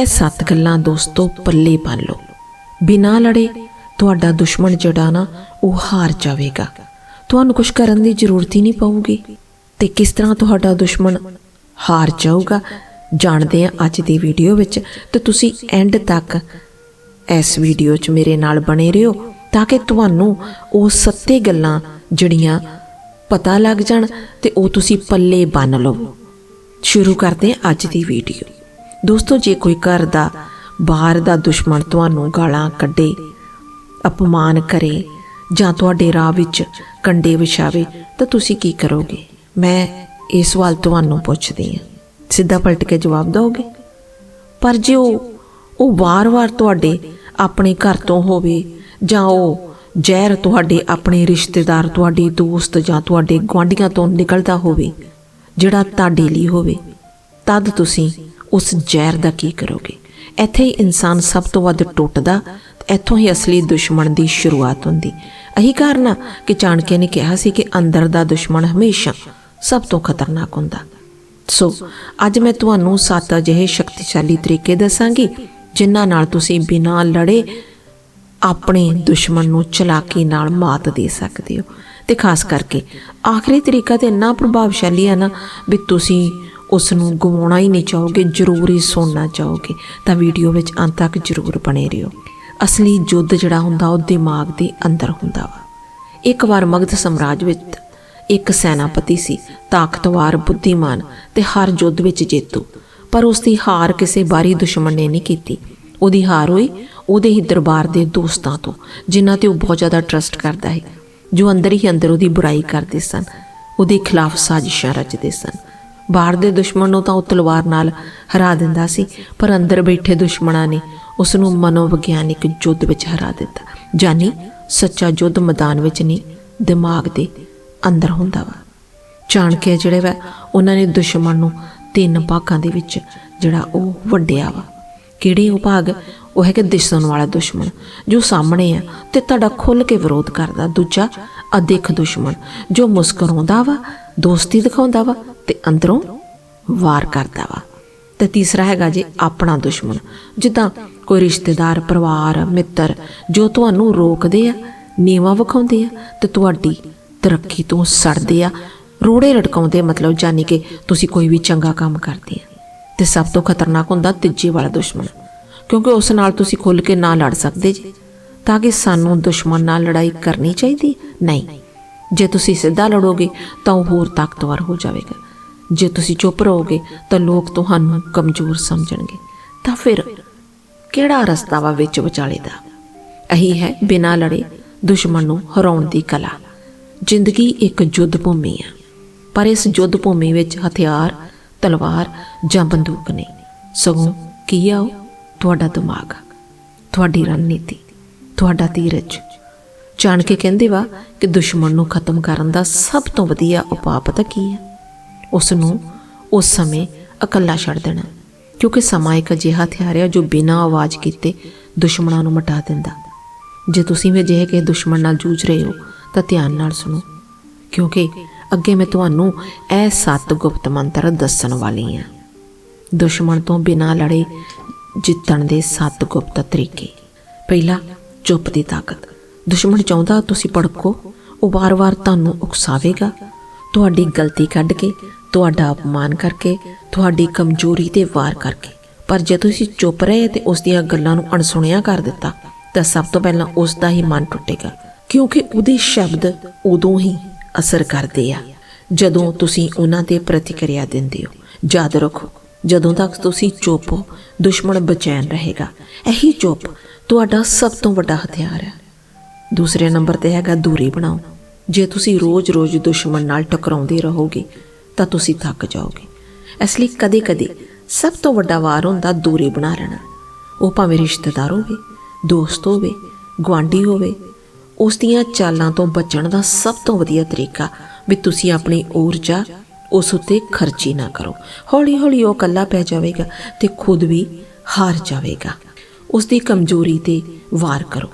ਇਹ ਸੱਤ ਗੱਲਾਂ ਦੋਸਤੋ ਪੱਲੇ ਬੰਨ ਲਓ। ਬਿਨਾਂ ਲੜੇ ਤੁਹਾਡਾ ਦੁਸ਼ਮਣ ਜਿਹੜਾ ਨਾ ਉਹ ਹਾਰ ਜਾਵੇਗਾ। ਤੁਹਾਨੂੰ ਕੁਝ ਕਰਨ ਦੀ ਜ਼ਰੂਰਤ ਹੀ ਨਹੀਂ ਪਊਗੀ। ਤੇ ਕਿਸ ਤਰ੍ਹਾਂ ਤੁਹਾਡਾ ਦੁਸ਼ਮਣ ਹਾਰ ਜਾਊਗਾ ਜਾਣਦੇ ਆ ਅੱਜ ਦੀ ਵੀਡੀਓ ਵਿੱਚ। ਤੇ ਤੁਸੀਂ ਐਂਡ ਤੱਕ ਇਸ ਵੀਡੀਓ 'ਚ ਮੇਰੇ ਨਾਲ ਬਣੇ ਰਹੋ ਤਾਂ ਕਿ ਤੁਹਾਨੂੰ ਉਹ ਸੱਤੇ ਗੱਲਾਂ ਜਿਹੜੀਆਂ ਪਤਾ ਲੱਗ ਜਾਣ ਤੇ ਉਹ ਤੁਸੀਂ ਪੱਲੇ ਬੰਨ ਲਓ। ਸ਼ੁਰੂ ਕਰਦੇ ਹਾਂ ਅੱਜ ਦੀ ਵੀਡੀਓ। ਦੋਸਤੋ, ਜੇ ਕੋਈ ਘਰ ਦਾ ਬਾਹਰ ਦਾ ਦੁਸ਼ਮਣ ਤੁਹਾਨੂੰ ਗਾਲਾਂ ਕੱਢੇ, ਅਪਮਾਨ ਕਰੇ ਜਾਂ ਤੁਹਾਡੇ ਰਾਹ ਵਿੱਚ ਕੰਡੇ ਵਿਛਾਵੇ, ਤਾਂ ਤੁਸੀਂ ਕੀ ਕਰੋਗੇ? ਮੈਂ ਇਹ ਸਵਾਲ ਤੁਹਾਨੂੰ ਪੁੱਛਦੀ ਹਾਂ। ਸਿੱਧਾ ਪਲਟ ਕੇ ਜਵਾਬ ਦਿਓਗੇ? ਪਰ ਜੇ ਉਹ ਉਹ ਵਾਰ-ਵਾਰ ਤੁਹਾਡੇ ਆਪਣੇ ਘਰ ਤੋਂ ਹੋਵੇ ਜਾਂ ਉਹ ਜ਼ਹਿਰ ਤੁਹਾਡੇ ਆਪਣੇ ਰਿਸ਼ਤੇਦਾਰ, ਤੁਹਾਡੇ ਦੋਸਤ ਜਾਂ ਤੁਹਾਡੇ ਗੁਆਂਢੀਆਂ ਤੋਂ ਨਿਕਲਦਾ ਹੋਵੇ, ਜਿਹੜਾ ਤੁਹਾਡੇ ਲਈ ਹੋਵੇ, ਤਦ ਤੁਸੀਂ ਉਸ ਜ਼ਹਿਰ ਦਾ ਕੀ ਕਰੋਗੇ? ਇੱਥੇ ਹੀ ਇਨਸਾਨ ਸਭ ਤੋਂ ਵੱਧ ਟੁੱਟਦਾ ਤੇ ਇੱਥੋਂ ਹੀ ਅਸਲੀ ਦੁਸ਼ਮਣ ਦੀ ਸ਼ੁਰੂਆਤ ਹੁੰਦੀ। ਇਹੀ ਕਾਰਨ ਆ ਕਿ ਚਾਣਕੇ ਨੇ ਕਿਹਾ ਸੀ ਕਿ ਅੰਦਰ ਦਾ ਦੁਸ਼ਮਣ ਹਮੇਸ਼ਾ ਸਭ ਤੋਂ ਖਤਰਨਾਕ ਹੁੰਦਾ। ਸੋ, ਅੱਜ ਮੈਂ ਤੁਹਾਨੂੰ ਸੱਤ ਅਜਿਹੇ ਸ਼ਕਤੀਸ਼ਾਲੀ ਤਰੀਕੇ ਦੱਸਾਂਗੀ, ਜਿਨ੍ਹਾਂ ਨਾਲ ਤੁਸੀਂ ਬਿਨਾਂ ਲੜੇ ਆਪਣੇ ਦੁਸ਼ਮਣ ਨੂੰ ਚਲਾਕੀ ਨਾਲ ਮਾਤ ਦੇ ਸਕਦੇ ਹੋ। ਤੇ ਖਾਸ ਕਰਕੇ, ਆਖਰੀ ਤਰੀਕਾ ਤੇ ਇੰਨਾ ਪ੍ਰਭਾਵਸ਼ਾਲੀ ਹੈ ਨਾ ਵੀ ਤੁਸੀਂ ਉਸ ਨੂੰ ਗਵਾਉਣਾ ਹੀ ਨਹੀਂ ਚਾਹੋਗੇ, ਜ਼ਰੂਰ ਹੀ ਸੁਣਨਾ ਚਾਹੋਗੇ। ਤਾਂ ਵੀਡੀਓ ਵਿੱਚ ਅੰਤ ਤੱਕ ਜ਼ਰੂਰ ਬਣੇ ਰਹੋ। ਅਸਲੀ ਯੁੱਧ ਜਿਹੜਾ ਹੁੰਦਾ, ਉਹ ਦਿਮਾਗ ਦੇ ਅੰਦਰ ਹੁੰਦਾ ਵਾ। ਇੱਕ ਵਾਰ ਮਗਧ ਸਮਰਾਜ ਵਿੱਚ ਇੱਕ ਸੈਨਾਪਤੀ ਸੀ, ਤਾਕਤਵਾਰ, ਬੁੱਧੀਮਾਨ ਤੇ ਹਰ ਯੁੱਧ ਵਿੱਚ ਜੇਤੂ। ਪਰ ਉਸ ਦੀ ਹਾਰ ਕਿਸੇ ਬਾਰੀ ਦੁਸ਼ਮਣ ਨੇ ਨਹੀਂ ਕੀਤੀ। ਉਹਦੀ ਹਾਰ ਹੋਈ ਉਹਦੇ ਹੀ ਦਰਬਾਰ ਦੇ ਦੋਸਤਾਂ ਤੋਂ, ਜਿਨ੍ਹਾਂ ਤੇ ਉਹ ਬਹੁਤ ਜ਼ਿਆਦਾ ਟਰਸਟ ਕਰਦਾ ਹੈ ਜੋ ਅੰਦਰ ਹੀ ਅੰਦਰ ਉਹਦੀ ਬੁਰਾਈ ਕਰਦੇ ਸਨ, ਉਹਦੇ ਖਿਲਾਫ ਸਾਜ਼ਿਸ਼ਾਂ ਰਚਦੇ ਸਨ। ਬਾਹਰ ਦੇ ਦੁਸ਼ਮਣ ਨੂੰ ਤਾਂ ਉਹ ਤਲਵਾਰ ਨਾਲ ਹਰਾ ਦਿੰਦਾ ਸੀ, ਪਰ ਅੰਦਰ ਬੈਠੇ ਦੁਸ਼ਮਣਾਂ ਨੇ ਉਸ ਨੂੰ ਮਨੋਵਿਗਿਆਨਿਕ ਯੁੱਧ ਵਿੱਚ ਹਰਾ ਦਿੱਤਾ। ਜਾਨੀ ਸੱਚਾ ਯੁੱਧ ਮੈਦਾਨ ਵਿੱਚ ਨਹੀਂ, ਦਿਮਾਗ ਦੇ ਅੰਦਰ ਹੁੰਦਾ ਵਾ। ਜਾਣ ਜਿਹੜੇ ਵਾ, ਉਹਨਾਂ ਨੇ ਦੁਸ਼ਮਣ ਨੂੰ ਤਿੰਨ ਭਾਗਾਂ ਦੇ ਵਿੱਚ, ਜਿਹੜਾ ਉਹ ਵੰਡਿਆ ਵਾ। ਕਿਹੜੇ ਉਹ ਭਾਗ? ਉਹ ਹੈ ਕਿ ਦਿਸਣ ਵਾਲਾ ਦੁਸ਼ਮਣ, ਜੋ ਸਾਹਮਣੇ ਆ ਤੇ ਤੁਹਾਡਾ ਖੁੱਲ ਕੇ ਵਿਰੋਧ ਕਰਦਾ। ਦੂਜਾ ਅਦੇਖ ਦੁਸ਼ਮਣ, ਜੋ ਮੁਸਕਰਾਉਂਦਾ ਵਾ, ਦੋਸਤੀ ਦਿਖਾਉਂਦਾ ਵਾ ਤੇ ਅੰਦਰੋਂ ਵਾਰ ਕਰਦਾ ਵਾ। ਤੇ ਤੀਸਰਾ ਹੈਗਾ ਜੀ ਆਪਣਾ ਦੁਸ਼ਮਣ, ਜਿੱਦਾਂ ਕੋਈ ਰਿਸ਼ਤੇਦਾਰ, ਪਰਿਵਾਰ, ਮਿੱਤਰ, ਜੋ ਤੁਹਾਨੂੰ ਰੋਕਦੇ ਆ, ਨੀਵਾ ਵਿਖਾਉਂਦੇ ਆ ਤੇ ਤੁਹਾਡੀ ਤਰੱਕੀ ਤੋਂ ਸੜਦੇ ਆ, ਰੋੜੇ ਲਟਕਾਉਂਦੇ ਮਤਲਬ ਜਾਨੀ ਕਿ ਤੁਸੀਂ ਕੋਈ ਵੀ ਚੰਗਾ ਕੰਮ ਕਰਦੇ ਆ। ਤੇ ਸਭ ਤੋਂ ਖਤਰਨਾਕ ਹੁੰਦਾ ਤੀਜੇ ਵਾਲਾ ਦੁਸ਼ਮਣ, ਕਿਉਂਕਿ ਉਸ ਨਾਲ ਤੁਸੀਂ ਖੁੱਲ ਕੇ ਨਾ ਲੜ ਸਕਦੇ ਜੀ। ਤਾਂ ਕਿ ਸਾਨੂੰ ਦੁਸ਼ਮਣ ਨਾਲ ਲੜਾਈ ਕਰਨੀ ਚਾਹੀਦੀ। ਨਹੀਂ, ਜੇ ਤੁਸੀਂ ਸਿੱਧਾ ਲੜੋਗੇ, ਤਾਂ ਉਹ ਹੋਰ ਤਾਕਤਵਰ ਹੋ ਜਾਵੇਗਾ। ਜੇ ਤੁਸੀਂ ਚੁੱਪ ਰਹੋਗੇ, ਤਾਂ ਲੋਕ ਤੁਹਾਨੂੰ ਕਮਜ਼ੋਰ ਸਮਝਣਗੇ। ਤਾਂ ਫਿਰ ਕਿਹੜਾ ਰਸਤਾ ਵਾ ਵਿੱਚ ਵਿਚਾਲੇ ਦਾ? ਇਹੀ ਹੈ, ਬਿਨਾਂ ਲੜੇ ਦੁਸ਼ਮਣ ਨੂੰ ਹਰਾਉਣ ਦੀ ਕਲਾ। ਜ਼ਿੰਦਗੀ ਇੱਕ ਯੁੱਧ ਭੂਮੀ ਆ, ਪਰ ਇਸ ਯੁੱਧ ਭੂਮੀ ਵਿੱਚ ਹਥਿਆਰ, ਤਲਵਾਰ ਜਾਂ ਬੰਦੂਕ ਨਹੀਂ ਸਗੋਂ ਕੀ ਆ ਉਹ? ਤੁਹਾਡਾ ਦਿਮਾਗ, ਤੁਹਾਡੀ ਰਣਨੀਤੀ। ਤੁਹਾਡਾ ਧੀਰਜ। ਜਾਣ ਕੇ ਕਹਿੰਦੇ ਵਾ ਕਿ ਦੁਸ਼ਮਣ ਨੂੰ ਖਤਮ ਕਰਨ ਦਾ ਸਭ ਤੋਂ ਵਧੀਆ ਉਪਾਅ ਪਤਾ ਕੀ ਹੈ? ਉਸ ਨੂੰ ਉਸ ਸਮੇਂ ਇਕੱਲਾ ਛੱਡ ਦੇਣਾ, ਕਿਉਂਕਿ ਸਮਾਂ ਇੱਕ ਅਜਿਹਾ ਹਥਿਆਰ ਹੈ ਜੋ ਬਿਨਾਂ ਆਵਾਜ਼ ਕੀਤੇ ਦੁਸ਼ਮਣਾਂ ਨੂੰ ਮਿਟਾ ਦਿੰਦਾ। ਜੇ ਤੁਸੀਂ ਵੀ ਅਜਿਹੇ ਕਿਸੇ ਦੁਸ਼ਮਣ ਨਾਲ ਜੂਝ ਰਹੇ ਹੋ, ਤਾਂ ਧਿਆਨ ਨਾਲ ਸੁਣੋ, ਕਿਉਂਕਿ ਅੱਗੇ ਮੈਂ ਤੁਹਾਨੂੰ ਇਹ ਸੱਤ ਗੁਪਤ ਮੰਤਰ ਦੱਸਣ ਵਾਲੀ ਹਾਂ। ਦੁਸ਼ਮਣ ਤੋਂ ਬਿਨਾਂ ਲੜੇ ਜਿੱਤਣ ਦੇ ਸੱਤ ਗੁਪਤ ਤਰੀਕੇ। ਪਹਿਲਾ ਚੁੱਪ ਦੀ ਤਾਕਤ। ਦੁਸ਼ਮਣ ਚਾਹੁੰਦਾ ਤੁਸੀਂ ਭੜਕੋ, ਉਹ ਵਾਰ-ਵਾਰ ਤੁਹਾਨੂੰ ਉਕਸਾਵੇਗਾ। ਤੁਹਾਡੀ ਗਲਤੀ ਕੱਢ ਕੇ, ਤੁਹਾਡਾ ਅਪਮਾਨ ਕਰਕੇ, ਤੁਹਾਡੀ ਕਮਜ਼ੋਰੀ ਤੇ ਵਾਰ ਕਰਕੇ। ਪਰ ਜੇ ਤੁਸੀਂ ਚੁੱਪ ਰਹੇ ਤੇ ਉਸ ਦੀਆਂ ਗੱਲਾਂ ਨੂੰ ਅਣਸੁਣਿਆ ਕਰ ਦਿੱਤਾ, ਤਾਂ ਸਭ ਤੋਂ ਪਹਿਲਾਂ ਉਸ ਦਾ ਹੀ ਮਨ ਟੁੱਟੇਗਾ। ਕਿਉਂਕਿ ਉਹਦੇ ਸ਼ਬਦ ਉਦੋਂ ਹੀ ਅਸਰ ਕਰਦੇ ਆ। ਜਦੋਂ ਤੁਸੀਂ ਉਹਨਾਂ ਤੇ ਪ੍ਰਤੀਕਿਰਿਆ ਦਿੰਦੇ ਹੋ, ਯਾਦ ਰੱਖੋ, ਜਦੋਂ ਤੱਕ ਤੁਸੀਂ ਚੁੱਪ ਹੋ, ਦੁਸ਼ਮਣ ਬਚੈਨ ਰਹੇਗਾ। ਇਹੀ ਚੁੱਪ ਤੁਹਾਡਾ ਸਭ ਤੋਂ ਵੱਡਾ ਹਥਿਆਰ ਹੈ। ਦੂਸਰੇ ਨੰਬਰ ਤੇ ਹੈਗਾ ਦੂਰੀ ਬਣਾਓ। ਜੇ ਤੁਸੀਂ ਰੋਜ਼-ਰੋਜ਼ ਦੁਸ਼ਮਣ ਨਾਲ ਟਕਰਾਉਂਦੇ ਰਹੋਗੇ, ਤਾਂ ਤੁਸੀਂ ਥੱਕ ਜਾਓਗੇ। ਇਸ ਲਈ ਕਦੇ-ਕਦੇ ਸਭ ਤੋਂ ਵੱਡਾ ਵਾਰ ਹੁੰਦਾ ਦੂਰੀ ਬਣਾ ਰਹਿਣਾ ਉਹ ਭਾਵੇਂ ਰਿਸ਼ਤੇਦਾਰ ਹੋਵੇ, ਦੋਸਤ ਹੋਵੇ, ਗੁਆਂਢੀ ਹੋਵੇ, ਉਸ ਦੀਆਂ ਚਾਲਾਂ ਤੋਂ ਬਚਣ ਦਾ ਸਭ ਤੋਂ ਵਧੀਆ ਤਰੀਕਾ ਵੀ ਤੁਸੀਂ ਆਪਣੀ ਊਰਜਾ ਉਸ ਉੱਤੇ ਖਰਚੀ ਨਾ ਕਰੋ। ਹੌਲੀ-ਹੌਲੀ ਉਹ ਕੱਲਾ ਪੈ ਜਾਵੇਗਾ ਤੇ ਖੁਦ ਵੀ ਹਾਰ ਜਾਵੇਗਾ। ਉਸ ਦੀ ਕਮਜ਼ੋਰੀ ਤੇ ਵਾਰ ਕਰੋ।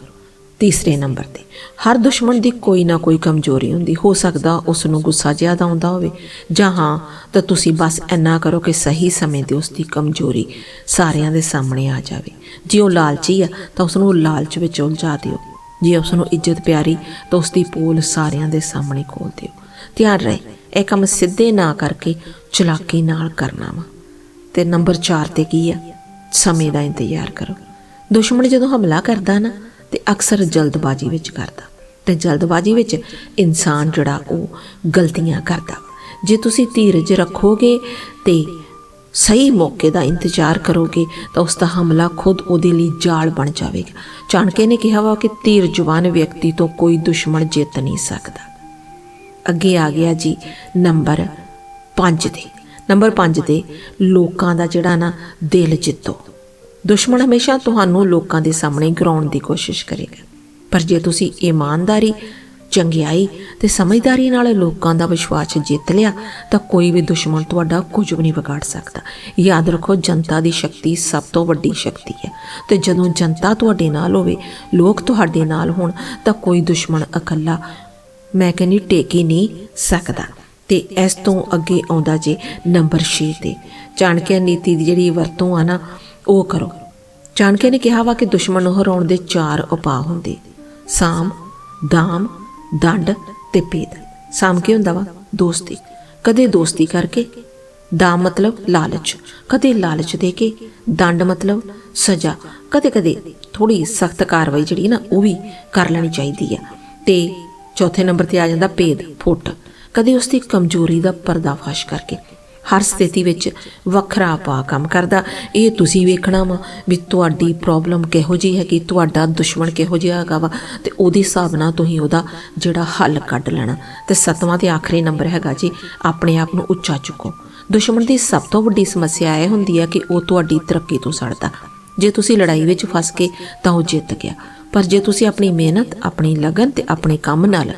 ਤੀਸਰੇ ਨੰਬਰ ਤੇ, ਹਰ ਦੁਸ਼ਮਣ ਦੀ ਕੋਈ ਨਾ ਕੋਈ ਕਮਜ਼ੋਰੀ ਹੁੰਦੀ, ਹੋ ਸਕਦਾ ਉਸ ਨੂੰ ਗੁੱਸਾ ਜ਼ਿਆਦਾ ਆਉਂਦਾ ਹੋਵੇ। ਜਾਂ ਹਾਂ, ਤਾਂ ਤੁਸੀਂ ਬਸ ਇੰਨਾ ਕਰੋ ਕਿ ਸਹੀ ਸਮੇਂ ਤੇ ਉਸ ਦੀ ਕਮਜ਼ੋਰੀ ਸਾਰਿਆਂ ਦੇ ਸਾਹਮਣੇ ਆ ਜਾਵੇ। ਜੇ ਉਹ ਲਾਲਚੀ ਆ, ਤਾਂ ਉਸ ਨੂੰ ਲਾਲਚ ਵਿੱਚ ਉਲਝਾ ਦਿਓ। ਜੇ ਉਸ ਨੂੰ ਇੱਜ਼ਤ ਪਿਆਰੀ, ਤਾਂ ਉਸ ਦੀ ਪੋਲ ਸਾਰਿਆਂ ਦੇ ਸਾਹਮਣੇ ਖੋਲ ਦਿਓ। ਧਿਆਨ ਰਹੇ, ਇਹ ਕੰਮ ਸਿੱਧੇ ਨਾ ਕਰਕੇ ਚਲਾਕੀ ਨਾਲ ਕਰਨਾ ਵਾ। ਤੇ ਨੰਬਰ 4 ਤੇ ਕੀ ਆ? ਸਮੇਂ ਦਾ ਇੰਤਜ਼ਾਰ ਕਰੋ। ਦੁਸ਼ਮਣ ਜਦੋਂ ਹਮਲਾ ਕਰਦਾ ਨਾ, ਤੇ ਅਕਸਰ ਜਲਦਬਾਜ਼ੀ ਵਿੱਚ ਕਰਦਾ। ਤੇ ਜਲਦਬਾਜ਼ੀ ਵਿੱਚ ਇਨਸਾਨ ਜਿਹੜਾ, ਉਹ ਗਲਤੀਆਂ ਕਰਦਾ। ਜੇ ਤੁਸੀਂ ਧੀਰਜ ਰੱਖੋਗੇ ਤੇ ਸਹੀ ਮੌਕੇ ਦਾ ਇੰਤਜ਼ਾਰ ਕਰੋਗੇ, ਤਾਂ ਉਸ ਦਾ ਹਮਲਾ ਖੁਦ ਉਹਦੇ ਲਈ ਜਾਲ ਬਣ ਜਾਵੇਗਾ। ਚਾਣਕੇ ਨੇ ਕਿਹਾ ਵਾ ਕਿ ਧੀਰ ਜਵਾਨ ਵਿਅਕਤੀ ਤੋਂ ਕੋਈ ਦੁਸ਼ਮਣ ਜਿੱਤ ਨਹੀਂ ਸਕਦਾ। ਅੱਗੇ ਆ ਗਿਆ ਜੀ, ਨੰਬਰ 5 ਤੇ ਨੰਬਰ 5 ਤੇ ਲੋਕਾਂ ਦਾ ਜਿਹੜਾ ਨਾ ਦਿਲ ਜਿੱਤੋ। ਦੁਸ਼ਮਣ ਹਮੇਸ਼ਾ ਤੁਹਾਨੂੰ ਲੋਕਾਂ ਦੇ ਸਾਹਮਣੇ ਗਰਾਉਣ ਦੀ ਕੋਸ਼ਿਸ਼ ਕਰੇਗਾ। ਪਰ ਜੇ ਤੁਸੀਂ ਇਮਾਨਦਾਰੀ, ਚੰਗਿਆਈ ਤੇ ਸਮਝਦਾਰੀ ਨਾਲ ਲੋਕਾਂ ਦਾ ਵਿਸ਼ਵਾਸ ਜਿੱਤ ਲਿਆ, ਤਾਂ ਕੋਈ ਵੀ ਦੁਸ਼ਮਣ ਤੁਹਾਡਾ ਕੁਝ ਵੀ ਨਹੀਂ ਵਿਗਾੜ ਸਕਦਾ। ਯਾਦ ਰੱਖੋ, ਜਨਤਾ ਦੀ ਸ਼ਕਤੀ ਸਭ ਤੋਂ ਵੱਡੀ ਸ਼ਕਤੀ ਹੈ। ਤੇ ਜਦੋਂ ਜਨਤਾ ਤੁਹਾਡੇ ਨਾਲ ਹੋਵੇ, ਲੋਕ ਤੁਹਾਡੇ ਨਾਲ ਹੋਣ, ਤਾਂ ਕੋਈ ਦੁਸ਼ਮਣ ਇਕੱਲਾ, ਮੈਂ ਕਹਿੰਦੀ, ਟੇਕ ਨਹੀਂ ਸਕਦਾ। ਤੇ ਇਸ ਤੋਂ ਅੱਗੇ ਆਉਂਦਾ ਜੇ ਨੰਬਰ 6 ਤੇ। ਚਾਣਕਿਆ ਨੀਤੀ ਦੀ ਜਿਹੜੀ ਵਰਤੋਂ ਆ ਨਾ ਉਹ ਕਰੋ। ਚਾਣਕੇ ਨੇ ਕਿਹਾ ਵਾ ਕਿ ਦੁਸ਼ਮਣ ਨੂੰ ਹਰਾਉਣ ਦੇ ਚਾਰ ਉਪਾਅ ਹੁੰਦੇ। ਸਾਮ, ਦਾਮ, ਦੰਡ ਤੇ ਭੇਦ। ਸਾਮ ਕੀ ਹੁੰਦਾ ਵਾ? ਦੋਸਤੀ। ਕਦੇ ਦੋਸਤੀ ਕਰਕੇ ਦਾਮ ਮਤਲਬ ਲਾਲਚ, ਕਦੇ ਲਾਲਚ ਦੇ ਕੇ ਦੰਡ ਮਤਲਬ ਸਜ਼ਾ, ਕਦੇ ਕਦੇ ਥੋੜੀ ਸਖਤ ਕਾਰਵਾਈ ਜਿਹੜੀ ਨਾ ਉਹ ਵੀ ਕਰ ਲੈਣੀ ਚਾਹੀਦੀ ਆ। ਤੇ ਚੌਥੇ ਨੰਬਰ ਤੇ ਆ ਜਾਂਦਾ ਭੇਦ, ਫੁੱਟ। ਕਦੇ ਉਸ ਦੀ ਕਮਜ਼ੋਰੀ ਦਾ ਪਰਦਾਫਾਸ਼ ਕਰਕੇ। ਹਰ ਸਥਿਤੀ ਵਿੱਚ ਵੱਖਰਾ ਪਾ ਕੰਮ ਕਰਦਾ। ਇਹ ਤੁਸੀਂ ਵੇਖਣਾ ਵਾ ਵੀ ਤੁਹਾਡੀ ਪ੍ਰੋਬਲਮ ਕਿਹੋ ਜੀ ਹੈ ਕਿ ਤੁਹਾਡਾ ਦੁਸ਼ਮਣ ਕਿਹੋ ਜਿਹਾ ਹੈਗਾ ਵਾ ਤੇ ਉਹਦੇ ਹਿਸਾਬ ਨਾਲ ਤੁਸੀਂ ਉਹਦਾ ਜਿਹੜਾ ਹੱਲ ਕੱਢ ਲੈਣਾ। ਤੇ ਸੱਤਵਾਂ ਤੇ ਆਖਰੀ ਨੰਬਰ ਹੈਗਾ ਜੀ, ਆਪਣੇ ਆਪ ਨੂੰ ਉੱਚਾ ਚੁੱਕੋ। ਦੁਸ਼ਮਣ ਦੀ ਸਭ ਤੋਂ ਵੱਡੀ ਸਮੱਸਿਆ ਇਹ ਹੁੰਦੀ ਹੈ ਕਿ ਉਹ ਤੁਹਾਡੀ ਤਰੱਕੀ ਤੋਂ ਸੜਦਾ। ਜੇ ਤੁਸੀਂ ਲੜਾਈ ਵਿੱਚ ਫਸ ਕੇ ਤਾਂ ਉਹ ਜਿੱਤ ਗਿਆ। ਪਰ ਜੇ ਤੁਸੀਂ ਆਪਣੀ ਮਿਹਨਤ, ਆਪਣੀ ਲਗਨ ਤੇ ਆਪਣੇ ਕੰਮ ਨਾਲ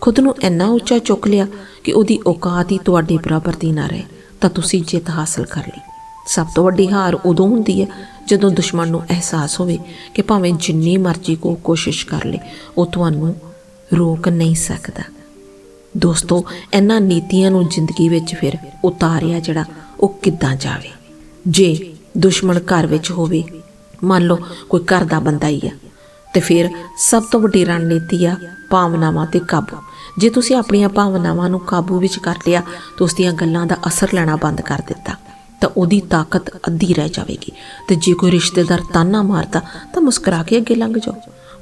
ਖੁਦ ਨੂੰ ਇੰਨਾ ਉੱਚਾ ਚੁੱਕ ਲਿਆ ਕਿ ਉਹਦੀ ਔਕਾਤ ਹੀ ਤੁਹਾਡੇ ਬਰਾਬਰ ਦੀ ਨਾ ਰਹੇ। ਤਾਂ ਤੁਸੀਂ ਜਿੱਤ ਹਾਸਲ ਕਰ ਲਈ। ਸਭ ਤੋਂ ਵੱਡੀ ਹਾਰ ਉਦੋਂ ਹੁੰਦੀ ਹੈ ਜਦੋਂ ਦੁਸ਼ਮਣ ਨੂੰ ਅਹਿਸਾਸ ਹੋਵੇ ਕਿ ਭਾਵੇਂ ਜਿੰਨੀ ਮਰਜ਼ੀ ਕੋ ਕੋਸ਼ਿਸ਼ ਕਰ ਲੇ, ਉਹ ਤੁਹਾਨੂੰ ਰੋਕ ਨਹੀਂ ਸਕਦਾ। ਦੋਸਤੋ, ਇਹਨਾਂ ਨੀਤੀਆਂ ਨੂੰ ਜ਼ਿੰਦਗੀ ਵਿੱਚ ਫਿਰ ਉਤਾਰਿਆ ਜਿਹੜਾ ਉਹ ਕਿੱਦਾਂ ਜਾਵੇ? ਜੇ ਦੁਸ਼ਮਣ ਘਰ ਵਿੱਚ ਹੋਵੇ, ਮੰਨ ਲਓ ਕੋਈ ਘਰ ਦਾ ਬੰਦਾ ਹੀ ਆ, ਤੇ ਫਿਰ ਸਭ ਤੋਂ ਵੱਡੀ ਰਣਨੀਤੀ ਆ ਭਾਵਨਾਵਾਂ ਤੇ ਕਾਬੂ। ਜੇ ਤੁਸੀਂ ਆਪਣੀਆਂ ਭਾਵਨਾਵਾਂ ਨੂੰ ਕਾਬੂ ਵਿੱਚ ਕਰ ਲਿਆ, ਤਾਂ ਉਸ ਦੀਆਂ ਗੱਲਾਂ ਦਾ ਅਸਰ ਲੈਣਾ ਬੰਦ ਕਰ ਦਿੱਤਾ, ਤਾਂ ਉਹਦੀ ਤਾਕਤ ਅੱਧੀ ਰਹਿ ਜਾਵੇਗੀ। ਤੇ ਜੇ ਕੋਈ ਰਿਸ਼ਤੇਦਾਰ ਤਾਨਾ ਮਾਰਦਾ, ਤਾਂ ਮੁਸਕਰਾ ਕੇ ਅੱਗੇ ਲੰਘ ਜਾਓ।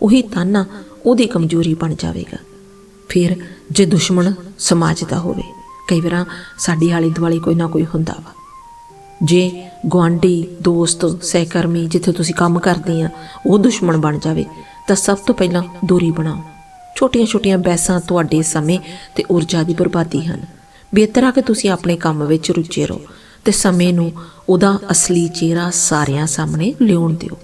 ਉਹੀ ਤਾਨਾ ਉਹਦੀ ਕਮਜ਼ੋਰੀ ਬਣ ਜਾਵੇਗਾ। ਫਿਰ ਜੇ ਦੁਸ਼ਮਣ ਸਮਾਜ ਦਾ ਹੋਵੇ, ਕਈ ਵਾਰ ਸਾਡੀ ਆਲੇ ਦੁਆਲੇ ਕੋਈ ਨਾ ਕੋਈ ਹੁੰਦਾ ਵਾ। ਜੇ ਗੁਆਂਢੀ, ਦੋਸਤ, ਸਹਿਕਰਮੀ ਜਿੱਥੇ ਤੁਸੀਂ ਕੰਮ ਕਰਦੇ ਆ, ਉਹ ਦੁਸ਼ਮਣ ਬਣ ਜਾਵੇ, ਤਾਂ ਸਭ ਤੋਂ ਪਹਿਲਾਂ ਦੂਰੀ ਬਣਾਓ। ਛੋਟੀਆਂ-ਛੋਟੀਆਂ ਬਹਿਸਾਂ ਤੁਹਾਡੇ ਸਮੇਂ ਤੇ ਊਰਜਾ ਦੀ ਬਰਬਾਦੀ ਹਨ। ਬਿਹਤਰ ਆ ਕਿ ਤੁਸੀਂ ਆਪਣੇ ਕੰਮ ਵਿੱਚ ਰੁੱਝੇ ਰਹੋ ਤੇ ਸਮੇਂ ਨੂੰ ਉਹਦਾ ਅਸਲੀ ਚਿਹਰਾ ਸਾਰਿਆਂ ਸਾਹਮਣੇ ਲਿਆਉਣ ਦਿਓ।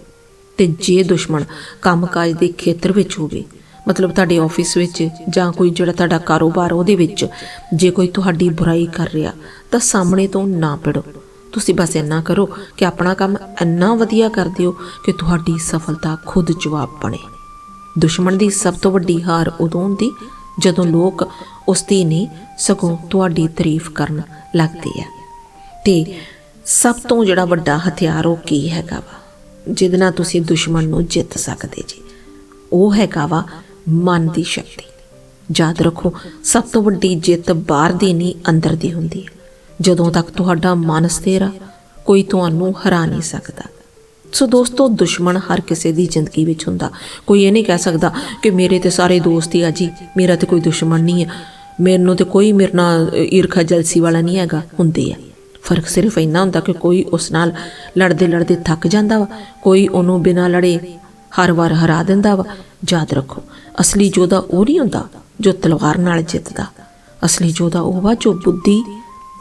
ਤੇ ਜੇ ਦੁਸ਼ਮਣ ਕੰਮਕਾਜ ਦੇ ਖੇਤਰ ਵਿੱਚ ਹੋਵੇ, ਮਤਲਬ ਤੁਹਾਡੇ ਆਫਿਸ ਵਿੱਚ ਜਾਂ ਕੋਈ ਜਿਹੜਾ ਤੁਹਾਡਾ ਕਾਰੋਬਾਰ ਉਹਦੇ ਵਿੱਚ ਜੇ ਕੋਈ ਤੁਹਾਡੀ ਬੁਰਾਈ ਕਰ ਰਿਹਾ, ਤਾਂ ਸਾਹਮਣੇ ਤੋਂ ਨਾ ਪੜੋ ਤੁਸੀਂ ਬਸ ਇੰਨਾ ਕਰੋ ਕਿ ਆਪਣਾ ਕੰਮ ਇੰਨਾ ਵਧੀਆ ਕਰ ਦਿਓ ਕਿ ਤੁਹਾਡੀ ਸਫਲਤਾ ਖੁਦ ਜਵਾਬ ਬਣੇ। ਦੁਸ਼ਮਣ ਦੀ ਸਭ ਤੋਂ ਵੱਡੀ ਹਾਰ ਉਦੋਂ ਹੁੰਦੀ ਜਦੋਂ ਲੋਕ ਉਸ ਦੀ ਨਹੀਂ ਸਗੋਂ ਤੁਹਾਡੀ ਤਾਰੀਫ ਕਰਨ ਲੱਗਦੇ ਆ। ਤੇ ਸਭ ਤੋਂ ਜਿਹੜਾ ਵੱਡਾ ਹਥਿਆਰ ਉਹ ਕੀ ਹੈਗਾ ਵਾ? ਜਿਹਦੇ ਨਾਲ ਤੁਸੀਂ ਦੁਸ਼ਮਣ ਨੂੰ ਜਿੱਤ ਸਕਦੇ ਜੀ। ਉਹ ਹੈਗਾ ਵਾ ਮਨ ਦੀ ਸ਼ਕਤੀ। ਯਾਦ ਰੱਖੋ, ਸਭ ਤੋਂ ਵੱਡੀ ਜਿੱਤ ਬਾਹਰ ਦੀ ਨਹੀਂ, ਅੰਦਰ ਦੀ ਹੁੰਦੀ ਹੈ। ਜਦੋਂ ਤੱਕ ਤੁਹਾਡਾ ਮਨ ਸਥਿਰ ਆ, ਕੋਈ ਤੁਹਾਨੂੰ ਹਰਾ ਨਹੀਂ ਸਕਦਾ। ਸੋ ਦੋਸਤੋ, ਦੁਸ਼ਮਣ ਹਰ ਕਿਸੇ ਦੀ ਜ਼ਿੰਦਗੀ ਵਿੱਚ ਹੁੰਦਾ। ਕੋਈ ਇਹ ਨਹੀਂ ਕਹਿ ਸਕਦਾ ਕਿ ਮੇਰੇ ਤੇ ਸਾਰੇ ਦੋਸਤ ਹੀ ਆ ਜੀ, ਮੇਰਾ ਤੇ ਕੋਈ ਦੁਸ਼ਮਣ ਨਹੀਂ ਹੈ ਮੈਨੂੰ ਤੇ ਕੋਈ ਮੇਰੇ ਨਾਲ ਈਰਖਾ, ਜਲਸੀ ਵਾਲਾ ਨਹੀਂ ਹੈਗਾ, ਹੁੰਦੇ ਆ। ਫ਼ਰਕ ਸਿਰਫ ਇੰਨਾ ਹੁੰਦਾ ਕਿ ਕੋਈ ਉਸ ਨਾਲ ਲੜਦੇ ਲੜਦੇ ਥੱਕ ਜਾਂਦਾ ਵਾ, ਕੋਈ ਉਹਨੂੰ ਬਿਨਾਂ ਲੜੇ ਹਰ ਵਾਰ ਹਰਾ ਦਿੰਦਾ ਵਾ। ਯਾਦ ਰੱਖੋ, ਅਸਲੀ ਯੋਧਾ ਉਹ ਨਹੀਂ ਹੁੰਦਾ ਜੋ ਤਲਵਾਰ ਨਾਲ ਜਿੱਤਦਾ। ਅਸਲੀ ਯੋਧਾ ਉਹ ਵਾ ਜੋ ਬੁੱਧੀ,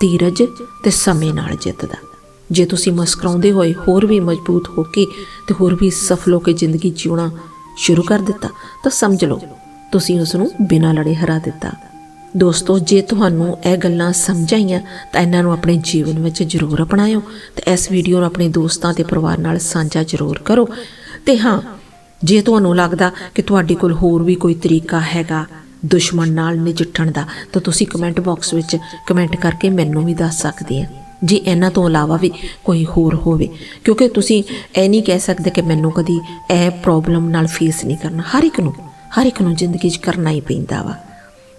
ਧੀਰਜ ਤੇ ਸਮੇਂ ਨਾਲ ਜਿੱਤਦਾ। ਜੇ ਤੁਸੀਂ ਮੁਸਕਰਾਉਂਦੇ ਹੋਏ ਹੋਰ ਵੀ ਮਜ਼ਬੂਤ ਹੋ ਕੇ ਤੇ ਹੋਰ ਵੀ ਸਫਲ ਹੋ ਕੇ ਜ਼ਿੰਦਗੀ ਜਿਉਣਾ ਸ਼ੁਰੂ ਕਰ ਦਿੱਤਾ, ਤਾਂ ਸਮਝ ਲਓ, ਤੁਸੀਂ ਉਸ ਨੂੰ ਬਿਨਾਂ ਲੜੇ ਹਰਾ ਦਿੱਤਾ। ਦੋਸਤੋ, ਜੇ ਤੁਹਾਨੂੰ ਇਹ ਗੱਲਾਂ ਸਮਝਾਈਆਂ ਤਾਂ ਇਹਨਾਂ ਨੂੰ ਆਪਣੇ ਜੀਵਨ ਵਿੱਚ ਜ਼ਰੂਰ ਅਪਣਾਇਓ ਤੇ ਇਸ ਵੀਡੀਓ ਨੂੰ ਆਪਣੇ ਦੋਸਤਾਂ ਤੇ ਪਰਿਵਾਰ ਨਾਲ ਸਾਂਝਾ ਜ਼ਰੂਰ ਕਰੋ। ਤੇ ਹਾਂ, ਜੇ ਤੁਹਾਨੂੰ ਲੱਗਦਾ ਕਿ ਤੁਹਾਡੇ ਕੋਲ ਹੋਰ ਵੀ ਕੋਈ ਤਰੀਕਾ ਹੈਗਾ ਦੁਸ਼ਮਣ ਨਾਲ ਨਜਿੱਠਣ ਦਾ, ਤਾਂ ਤੁਸੀਂ ਕਮੈਂਟ ਬਾਕਸ ਵਿੱਚ ਕਮੈਂਟ ਕਰਕੇ ਮੈਨੂੰ ਵੀ ਦੱਸ ਸਕਦੇ ਆ। ਜੇ, ਇਹਨਾਂ ਤੋਂ ਇਲਾਵਾ ਵੀ ਕੋਈ ਹੋਰ ਹੋਵੇ। ਕਿਉਂਕਿ ਤੁਸੀਂ ਇਹ ਨਹੀਂ ਕਹਿ ਸਕਦੇ ਕਿ ਮੈਨੂੰ ਕਦੀ ਇਹ ਪ੍ਰੋਬਲਮ ਨਾਲ ਫੇਸ ਨਹੀਂ ਕਰਨਾ। ਹਰ ਇੱਕ ਨੂੰ, ਹਰ ਇੱਕ ਨੂੰ ਜ਼ਿੰਦਗੀ 'ਚ ਕਰਨਾ ਹੀ ਪੈਂਦਾ ਵਾ।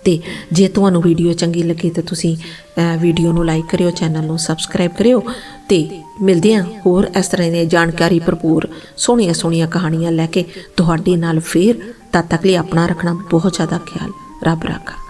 ਤੇ ਜੇ ਤੁਹਾਨੂੰ ਵੀਡੀਓ ਚੰਗੀ ਲੱਗੀ ਤਾਂ ਤੁਸੀਂ ਵੀਡੀਓ ਨੂੰ ਲਾਈਕ ਕਰਿਓ ਚੈਨਲ ਨੂੰ ਸਬਸਕ੍ਰਾਈਬ ਕਰਿਓ ਤੇ ਮਿਲਦੇ ਹਾਂ ਹੋਰ ਇਸ ਤਰ੍ਹਾਂ ਦੀਆਂ ਜਾਣਕਾਰੀ ਭਰਪੂਰ ਸੋਹਣੀਆਂ ਸੋਹਣੀਆਂ ਕਹਾਣੀਆਂ ਲੈ ਕੇ ਤੁਹਾਡੇ ਨਾਲ ਫੇਰ ਤਦ ਤੱਕ ਲਈ ਆਪਣਾ ਰੱਖਣਾ ਬਹੁਤ ਜ਼ਿਆਦਾ ਖਿਆਲ, ਰੱਬ ਰੱਖਾ।